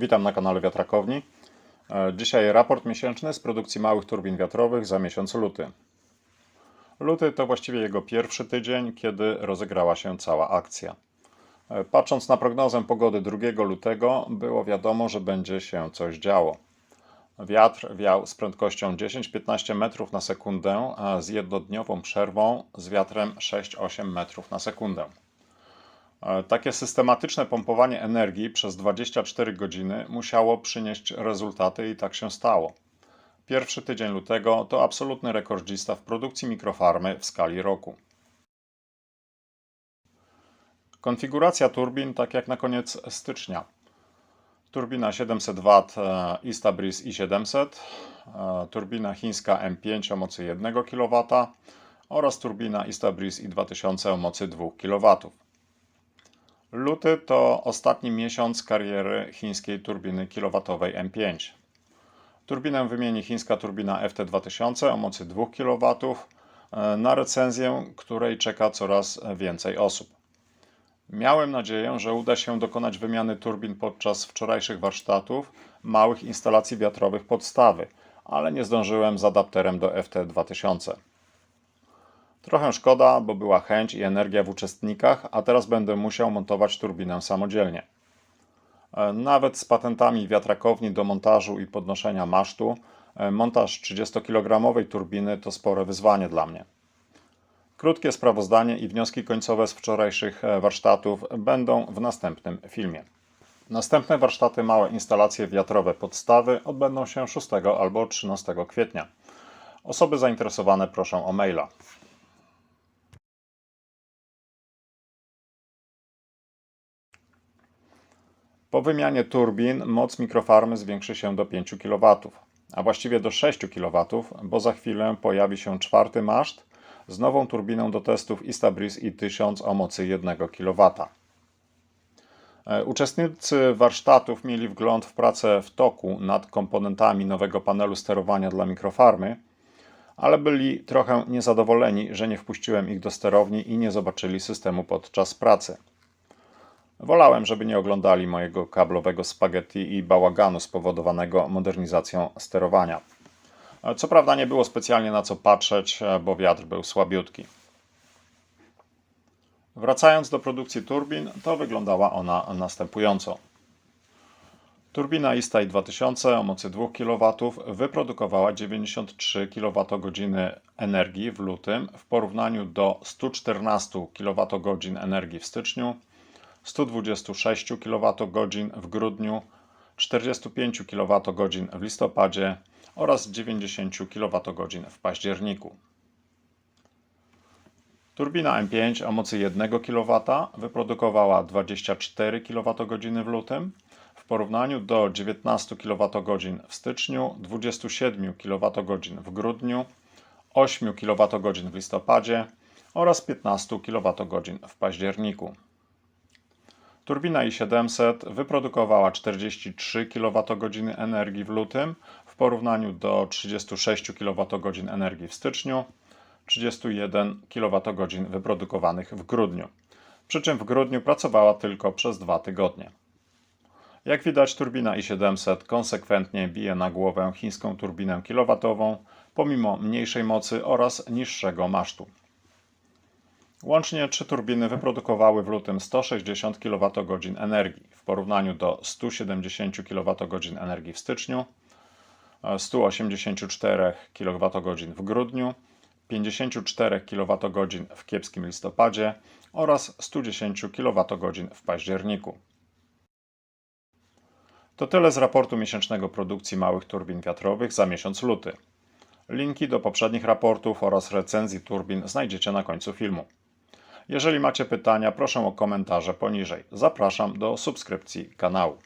Witam na kanale Wiatrakowni. E, Dzisiaj raport miesięczny z produkcji małych turbin wiatrowych za miesiąc luty. Luty to właściwie jego pierwszy tydzień, kiedy rozegrała się cała akcja. E, Patrząc na prognozę pogody 2 lutego, było wiadomo, że będzie się coś działo. Wiatr wiał z prędkością 10-15 metrów na sekundę, a z jednodniową przerwą z wiatrem 6-8 metrów na sekundę. E, Takie systematyczne pompowanie energii przez 24 godziny musiało przynieść rezultaty i tak się stało. Pierwszy tydzień lutego to absolutny rekordzista w produkcji mikrofarmy w skali roku. Konfiguracja turbin tak jak na koniec stycznia. Turbina 700 W e, Istabris i700, e, turbina chińska M5 o mocy 1 kW oraz turbina Istabris i2000 o mocy 2 kW. Luty to ostatni miesiąc kariery chińskiej turbiny kilowatowej M5. Turbinę wymieni chińska turbina FT2000 o mocy 2 kW, e, na recenzję której czeka coraz więcej osób. Miałem nadzieję, że uda się dokonać wymiany turbin podczas wczorajszych warsztatów małych instalacji wiatrowych podstawy, ale nie zdążyłem z adapterem do FT2000. Trochę szkoda, bo była chęć i energia w uczestnikach, a teraz będę musiał montować turbinę samodzielnie. E, Nawet z patentami wiatrakowni do montażu i podnoszenia masztu, e, montaż 30-kilogramowej turbiny to spore wyzwanie dla mnie. Krótkie sprawozdanie i wnioski końcowe z wczorajszych e, warsztatów będą w następnym filmie. Następne warsztaty małe instalacje wiatrowe podstawy odbędą się 6 albo 13 kwietnia. Osoby zainteresowane proszę o maila. Po wymianie turbin moc mikrofarmy zwiększy się do 5 kW, a właściwie do 6 kW, bo za chwilę pojawi się czwarty maszt z nową turbiną do testów Istabris i1000 o mocy 1 kW. E, Uczestnicy warsztatów mieli wgląd w pracę w toku nad komponentami nowego panelu sterowania dla mikrofarmy, ale byli trochę niezadowoleni, że nie wpuściłem ich do sterowni i nie zobaczyli systemu podczas pracy. Wolałem, żeby nie oglądali mojego kablowego spaghetti i bałaganu spowodowanego modernizacją sterowania. Co prawda nie było specjalnie na co patrzeć, bo wiatr był słabiutki. Wracając do produkcji turbin, to wyglądała ona następująco. Turbina Istai 2000 o mocy 2 kW wyprodukowała 93 kWh energii w lutym w porównaniu do 114 kWh energii w styczniu, 126 kWh w grudniu, 45 kWh w listopadzie oraz 90 kWh w październiku. Turbina M5 o mocy 1 kW wyprodukowała 24 kWh w lutym w porównaniu do 19 kWh w styczniu, 27 kWh w grudniu, 8 kWh w listopadzie oraz 15 kWh w październiku. Turbina i700 wyprodukowała 43 kWh energii w lutym w porównaniu do 36 kWh energii w styczniu, 31 kWh wyprodukowanych w grudniu. Przy czym w grudniu pracowała tylko przez dwa tygodnie. Jak widać, turbina i700 konsekwentnie bije na głowę chińską turbinę kilowatową, pomimo mniejszej mocy oraz niższego masztu. Łącznie trzy turbiny wyprodukowały w lutym 160 kWh energii w porównaniu do 170 kWh energii w styczniu, 184 kWh w grudniu, 54 kWh w kiepskim listopadzie oraz 110 kWh w październiku. To tyle z raportu miesięcznego produkcji małych turbin wiatrowych za miesiąc luty. Linki do poprzednich raportów oraz recenzji turbin znajdziecie na końcu filmu. Jeżeli macie pytania, proszę o komentarze poniżej. Zapraszam do subskrypcji kanału.